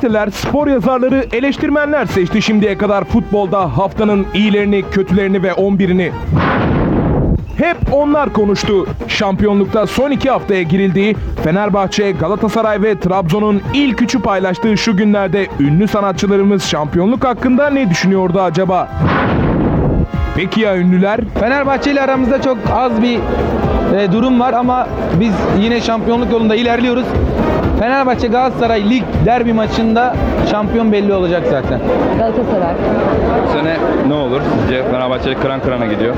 gazeteler, spor yazarları, eleştirmenler seçti şimdiye kadar futbolda haftanın iyilerini, kötülerini ve 11'ini. Hep onlar konuştu. Şampiyonlukta son iki haftaya girildiği, Fenerbahçe, Galatasaray ve Trabzon'un ilk üçü paylaştığı şu günlerde ünlü sanatçılarımız şampiyonluk hakkında ne düşünüyordu acaba? Peki ya ünlüler? Fenerbahçe ile aramızda çok az bir e, durum var ama biz yine şampiyonluk yolunda ilerliyoruz. Fenerbahçe Galatasaray lig derbi maçında şampiyon belli olacak zaten. Galatasaray. Bu sene ne olur? Sizce Fenerbahçe kıran kırana gidiyor.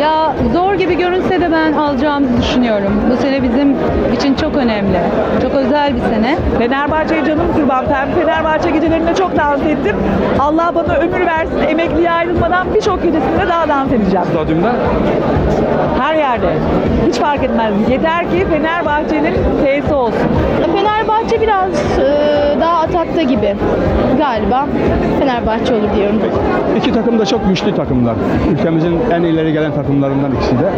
Ya zor gibi görünse de ben alacağımızı düşünüyorum. Bu sene bizim için çok önemli. Çok özel bir sene. Fenerbahçe'ye canım kurban. Ben Fenerbahçe gecelerinde çok dans ettim. Allah bana ömür versin. Emekliye ayrılmadan birçok gecesinde daha dans edeceğim. Stadyumda Her yerde. Hiç fark etmez. Yeter ki Fenerbahçe'nin F'si olsun. Fenerbahçe biraz e, daha atakta gibi galiba. Fenerbahçe olur diyorum. İki takım da çok güçlü takımlar. Ülkemizin en ileri gelen takımlarından ikisi de.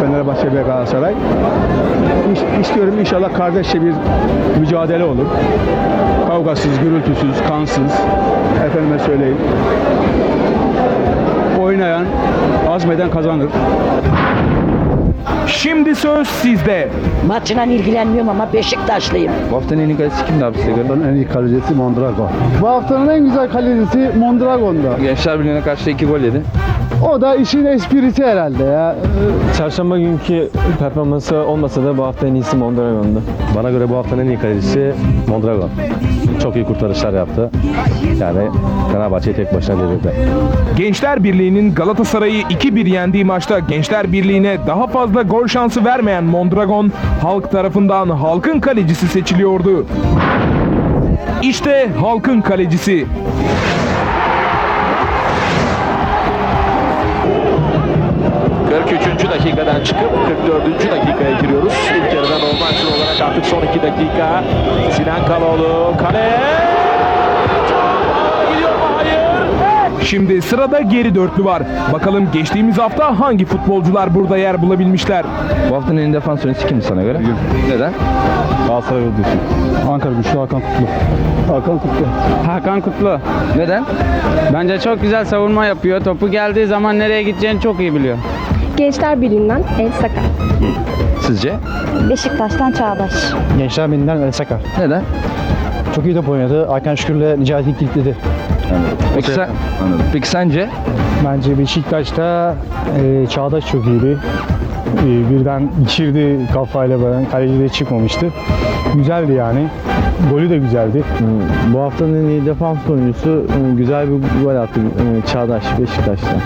Fenerbahçe ve Galatasaray. İstiyorum inşallah kardeşçe bir mücadele olur. Kavgasız, gürültüsüz, kansız. Efendime söyleyeyim. Azmeden kazanır. Şimdi söz sizde. Maçla ilgilenmiyorum ama Beşiktaşlıyım. bu haftanın en iyi gazetesi kimdi abi size göre? en iyi kalecisi Mondragon. Bu haftanın en güzel kalecisi Mondragon'da. Gençler Birliği'ne karşı iki gol yedi. O da işin esprisi herhalde ya. Çarşamba günkü performansı olmasa da bu hafta en iyisi Mondragon'du. Bana göre bu haftanın en iyi kalecisi Mondragon. Çok iyi kurtarışlar yaptı. Yani Fenerbahçe'yi tek başına devirdi. Gençler Birliği'nin Galatasaray'ı 2-1 yendiği maçta Gençler Birliği'ne daha fazla gol şansı vermeyen Mondragon, halk tarafından halkın kalecisi seçiliyordu. İşte halkın kalecisi. Dakikadan çıkıp 44. dakikaya giriyoruz. İlk yarıda normal süre olarak artık son 2 dakika. Sinan Kaloğlu kaleye. Gidiyor mu? Hayır. Şimdi sırada geri dörtlü var. Bakalım geçtiğimiz hafta hangi futbolcular burada yer bulabilmişler? Bu haftanın en iyi defans oyuncusu kimdi sana göre? Neden? Galatasaray diyorsun. Ankara güçlü Hakan Kutlu. Hakan Kutlu. Hakan Kutlu. Neden? Bence çok güzel savunma yapıyor. Topu geldiği zaman nereye gideceğini çok iyi biliyor. Gençler Birliği'nden El Saka. Sizce? Beşiktaş'tan Çağdaş. Gençler Birliği'nden El Sakar. Neden? Çok iyi top oynadı. Hakan Şükür'le Necati kilitledi. Peki sen, anladım. Peki sence? Bence Beşiktaş'ta e, Çağdaş çok iyiydi. E, birden geçirdi kafayla böyle. Kaleci de çıkmamıştı. Güzeldi yani. Golü de güzeldi. Bu haftanın en iyi defans oyuncusu e, güzel bir gol attı e, Çağdaş Beşiktaş'ta.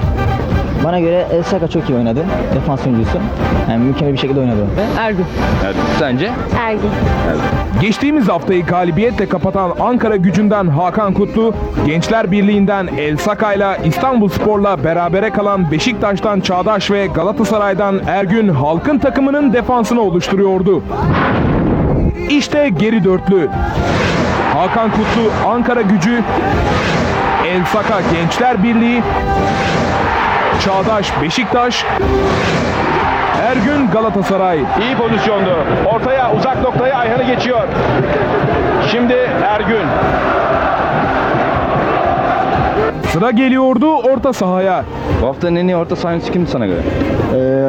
Bana göre El Saka çok iyi oynadı. Defans oyuncusu. Yani mükemmel bir şekilde oynadı. Ergün. Sence? Ergin. Geçtiğimiz haftayı galibiyetle kapatan Ankara gücünden Hakan Kutlu, Gençler Birliği'nden El Saka'yla İstanbul Spor'la berabere kalan Beşiktaş'tan Çağdaş ve Galatasaray'dan Ergün halkın takımının defansını oluşturuyordu. İşte geri dörtlü. Hakan Kutlu Ankara gücü, El Saka Gençler Birliği, Çağdaş Beşiktaş, Ergün Galatasaray. İyi pozisyondu. Ortaya uzak noktaya Ayhan'ı geçiyor. Şimdi Ergün. Sıra geliyordu orta sahaya. Bu haftanın en iyi orta saha oyuncusu kimdi sana göre?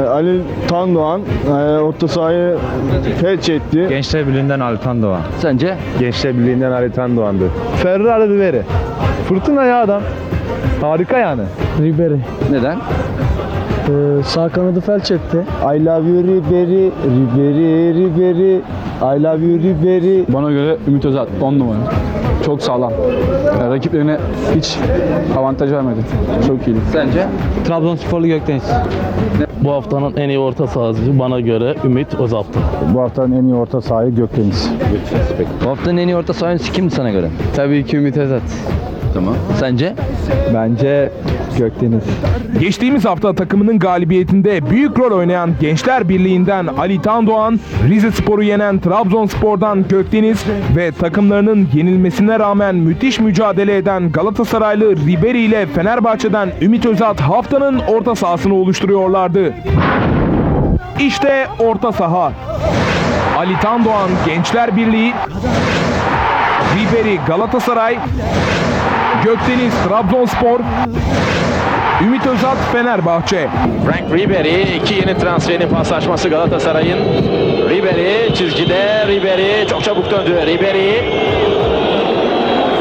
Ali Tandoğan orta sahayı felç etti. Gençler Birliği'nden Altan Doğan. Sence? Gençler Birliği'nden Ali Tandoğan'dı. Ferrari Riveri. Fırtına ya adam. Harika yani. Ribery. Neden? Ee, sağ kanadı felç etti. I love you Ribery, Ribery, Ribery. I love you Ribery. Bana göre Ümit Özat 10 numara. Çok sağlam. Yani rakiplerine hiç avantaj vermedi. Çok iyiydi. Sence? Trabzonsporlu Gökdeniz. Bu haftanın en iyi orta sahası bana göre Ümit Özalp'tı. Bu haftanın en iyi orta sahayı Gökdeniz. Bu haftanın en iyi orta saha oyuncusu kimdi sana göre? Tabii ki Ümit Özat. Tamam. Sence? Bence Gökdeniz. Geçtiğimiz hafta takımının galibiyetinde büyük rol oynayan Gençler Birliği'nden Ali Tandoğan, Rize Spor'u yenen Trabzonspor'dan Gökdeniz ve takımlarının yenilmesine rağmen müthiş mücadele eden Galatasaraylı Ribery ile Fenerbahçe'den Ümit Özat haftanın orta sahasını oluşturuyorlardı. İşte orta saha. Ali Tandoğan Gençler Birliği, Ribery Galatasaray, Gökdeniz Trabzonspor, Ümit Özat Fenerbahçe. Frank Ribery iki yeni transferin paslaşması Galatasaray'ın. Ribery çizgide Ribery çok çabuk döndü. Ribery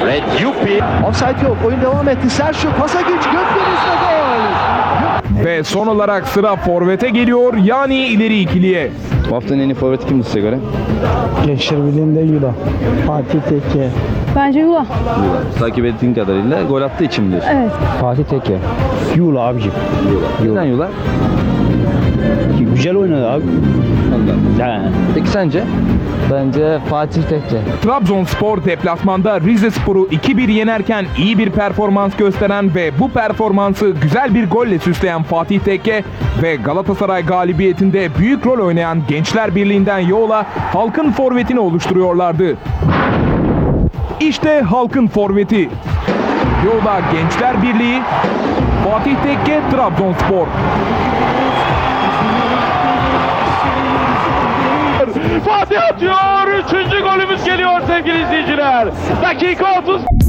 Fred Yupi Offside yok. Oyun devam etti. Sergio pasa güç. Gökdeniz ve gol. Ve son olarak sıra Forvet'e geliyor yani ileri ikiliye. Bu haftanın en iyi forveti kimdi size göre? Gençler Birliği'nde Yuda. Fatih Tekke. Bence yuva. Takip ettiğin kadarıyla gol attığı için mi diyorsun? Evet. Fatih Tekke. Yula abicim. Neden Yula? Güzel oynadı abi. Peki sence? Bence Fatih Tekke. Trabzonspor deplasmanda Rize Spor'u 2-1 yenerken iyi bir performans gösteren ve bu performansı güzel bir golle süsleyen Fatih Tekke ve Galatasaray galibiyetinde büyük rol oynayan Gençler Birliği'nden Yola halkın forvetini oluşturuyorlardı. İşte halkın forveti. Yola Gençler Birliği, Fatih Tekke Trabzonspor. Fatih atıyor. Üçüncü golümüz geliyor sevgili izleyiciler. Dakika 30.